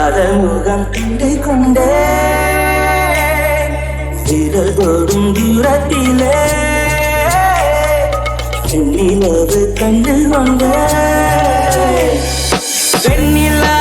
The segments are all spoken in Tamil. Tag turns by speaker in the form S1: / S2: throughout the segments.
S1: காத முகம் கண்டை கொண்டே. விரல் தோடும் தூரத்திலே. வெண்ணிலவு கண்ணில் வந்த. வெண்ணிலா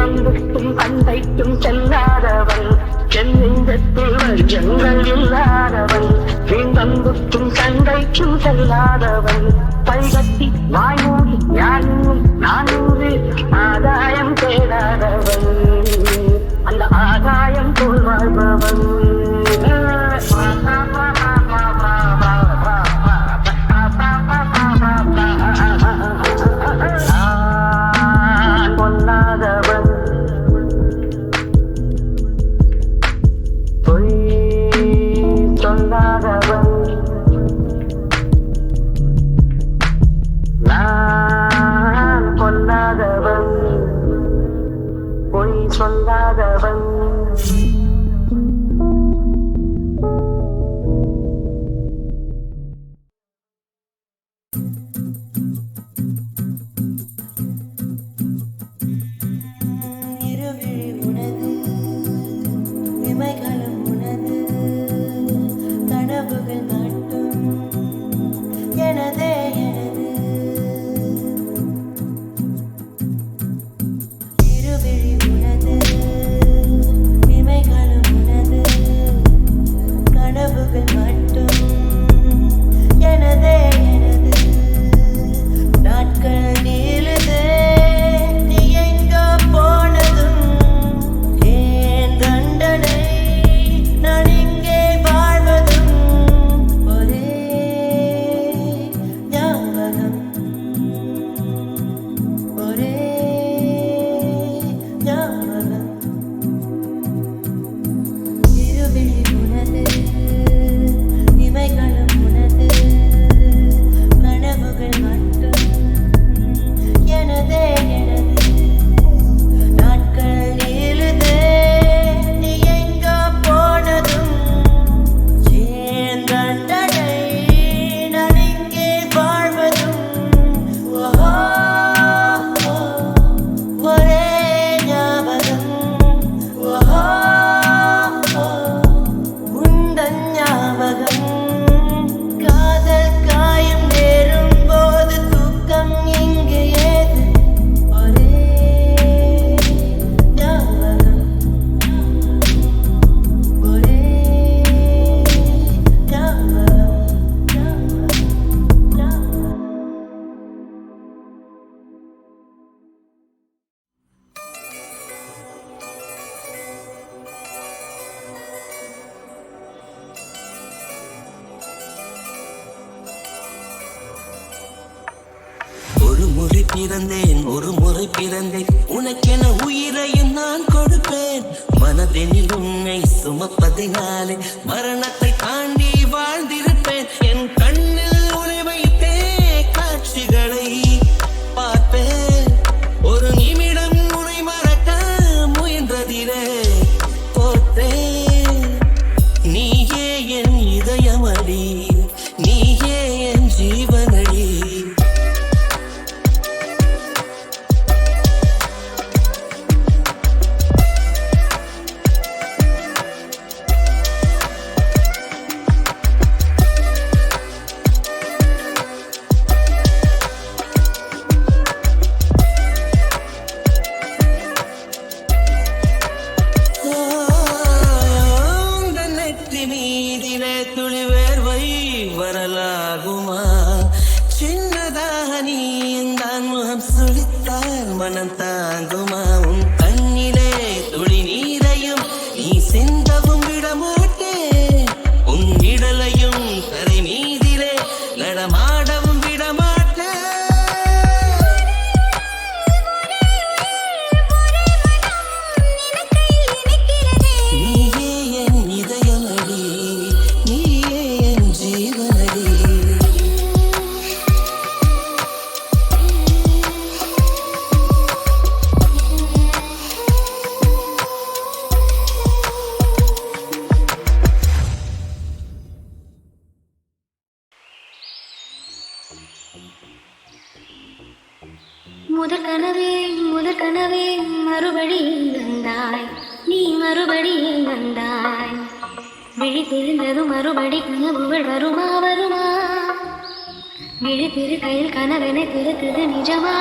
S1: உள்ளம் விட்டும் பண்டைக்கும் செல்லாதவன் சென்னெஞ்சத்தில் வஞ்சங்கள் இல்லாதவன் வீந்தம் விட்டும் சண்டைக்கும் செல்லாதவன் பைகட்டி வாய்மூடி யானூறு நானூறு. ஆதாயம் தேடாதவன் அந்த ஆதாயம் போல் வாழ்பவன் சொல்லாதவன்.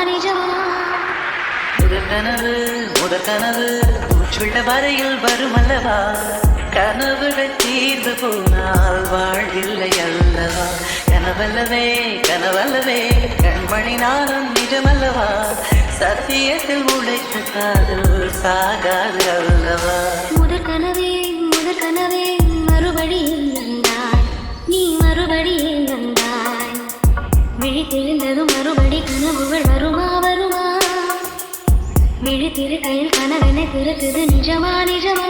S2: நிஜமா முதல் கனவு முதல்
S3: கனவு
S4: மூச்சுள்ள வரையில் வரும் அல்லவா? கனவுகள் தீர்ந்து போனால் வாழ்வில்லை அல்லவா? கனவல்லவே கனவல்லவே கண்மணி நானும் நிஜமல்லவா சத்தியத்தில் உழைத்த காதல் சாகாது அல்லவா?
S3: முதற் கனவே முதற் கனவே மறுபடியும் வந்தாய். நீ மறுபடியும் வந்தாய். விழி தெரிந்ததும் மறுபடி கனவுகள் விழி திரு கயல் கனவென திருக்குது நிஜமா நிஜமா.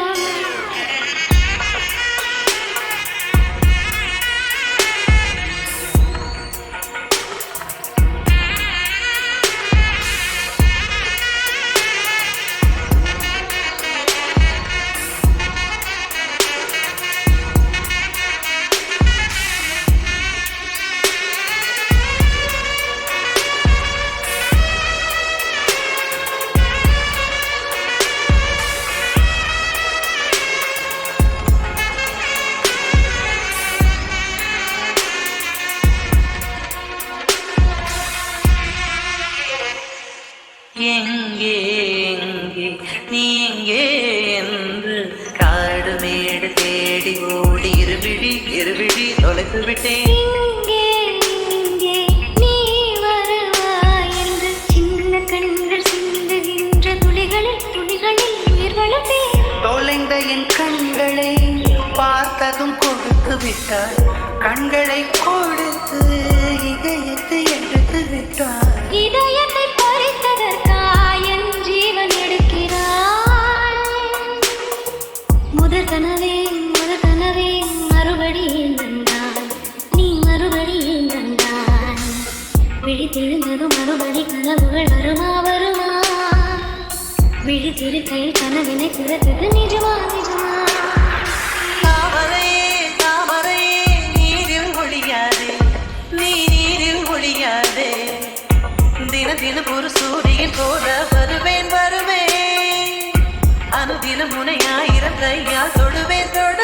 S4: கொடுத்து இதயத்தை எடுத்து விட்டார்
S3: இதயத்தை பறித்ததற்காய் என் ஜீவன் எடுக்கிறாய் முதற் கனவே முதற் கனவே மறுபடியும் வந்தாய் நீ மறுபடியும் வந்தாய் விழித்தெழுந்ததும் மறுபடி கனவுகள் வருமா வருமா? விழித்திருக்கையில் கனவினை திறத்தது நிஜமா நிஜமா?
S4: போல வருவேன் வருவேன். அனுதினம் முனையாயிரம் கையால் தொடுவேன்
S3: தொடு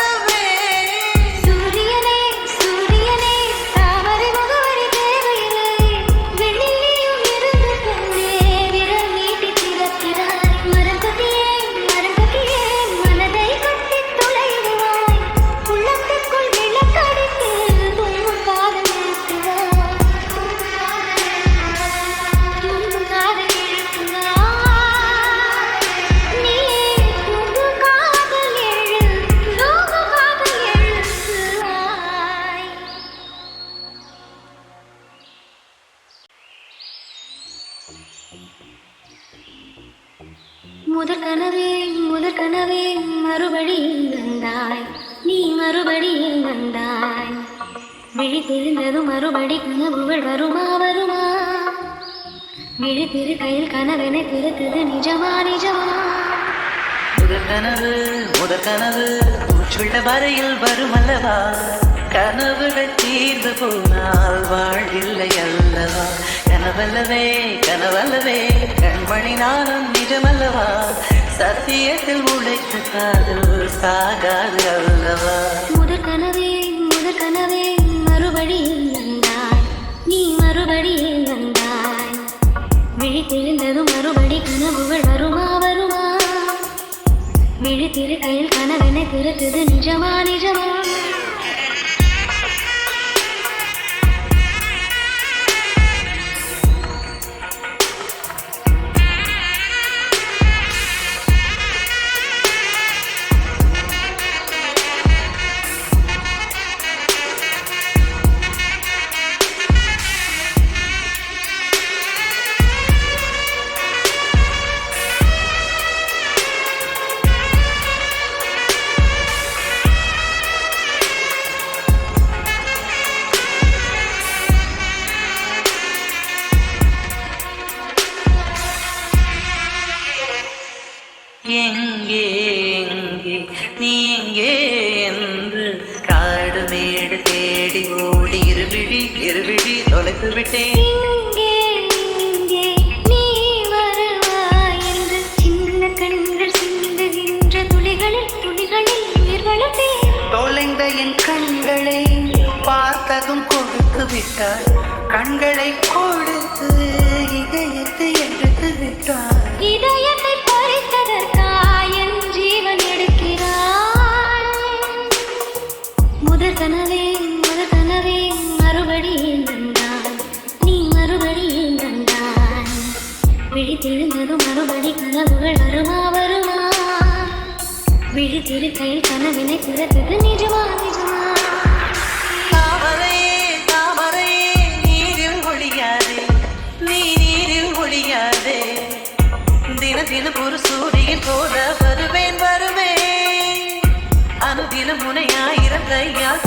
S3: கனவு.
S4: மூச்சுள்ள வரையில் வரும் அல்லவா கனவுகள் தீர்ந்து போனால் வாழ்வில்லை அல்லவா? கனவல்லவே கனவல்லவே கண்மணி நானும் நிஜமல்லவா? சத்தியத்தில் உழைத்த காதல் சாகாது அல்லவா?
S3: முதற் கனவே முதற் கனவே மறுபடியில் வந்தாய். நீ மறுபடியில் வந்தாய். விழி தெரிந்தது மறுபடி கனவுகள் விழித்திரு கையில் கனவென திருத்துது நிஜமா நிஜமா?
S4: இதயத்தை
S3: பறித்ததற்காய் என் ஜீவன் எடுக்கிறாய் முதற் கனவே முதற் கனவே மறுபடியும் வந்தாய் நீ மறுபடியும் வந்தாய் விழித்தெழுந்ததும் மறுபடி கனவுகள் வருமா வருமா? விழித்திருக்கையில் கனவினை திறத்தது நிஜமா
S4: முனையாயிரம்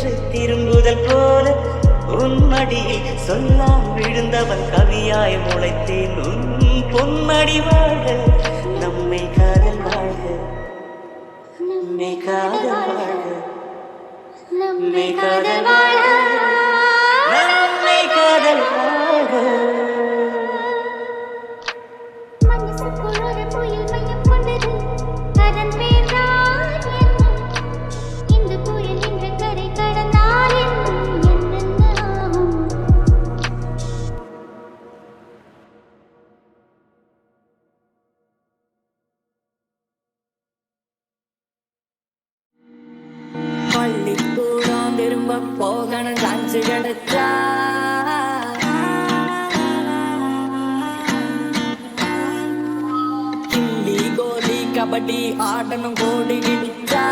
S5: என்று
S2: திரும்புதல் போல உன்மடியில் சொல்லாம் விழுந்தவன் கவியாய் முளைத்தேன். உன் பொன்மடி வாழ நம்மை காதல் வாழ நம்மை காதல் வாழ
S6: நம்மை காதல் வாழ
S7: கபடி ஆடணும் கோடி
S8: நிச்சா